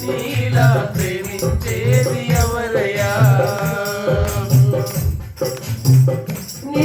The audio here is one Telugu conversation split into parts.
నీలా ప్రేమించేది ఎవరయా నీ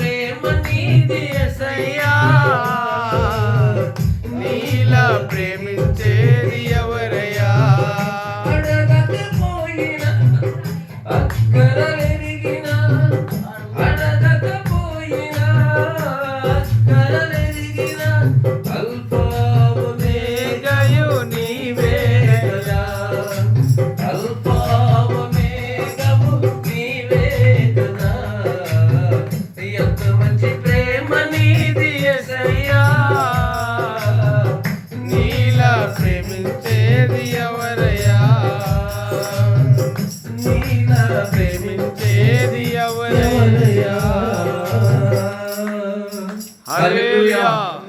Hallelujah.